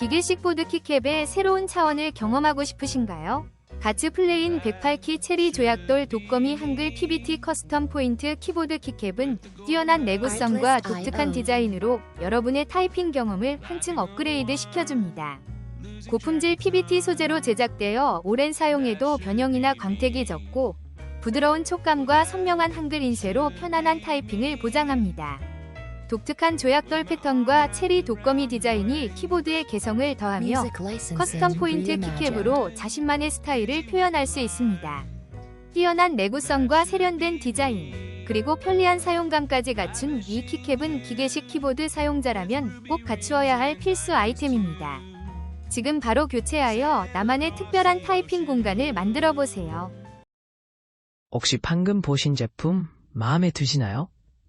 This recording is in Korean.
기계식 보드 키캡의 새로운 차원을 경험하고 싶으신가요? 가츠 플레인 108키 체리 조약돌 독거미 한글 PBT 커스텀 포인트 키보드 키캡은 뛰어난 내구성과 독특한 디자인으로 여러분의 타이핑 경험을 한층 업그레이드 시켜줍니다. 고품질 PBT 소재로 제작되어 오랜 사용에도 변형이나 광택이 적고 부드러운 촉감과 선명한 한글 인쇄로 편안한 타이핑을 보장합니다. 독특한 조약돌 패턴과 체리 독거미 디자인이 키보드의 개성을 더하며 커스텀 포인트 키캡으로 자신만의 스타일을 표현할 수 있습니다. 뛰어난 내구성과 세련된 디자인, 그리고 편리한 사용감까지 갖춘 이 키캡은 기계식 키보드 사용자라면 꼭 갖추어야 할 필수 아이템입니다. 지금 바로 교체하여 나만의 특별한 타이핑 공간을 만들어 보세요. 혹시 방금 보신 제품 마음에 드시나요?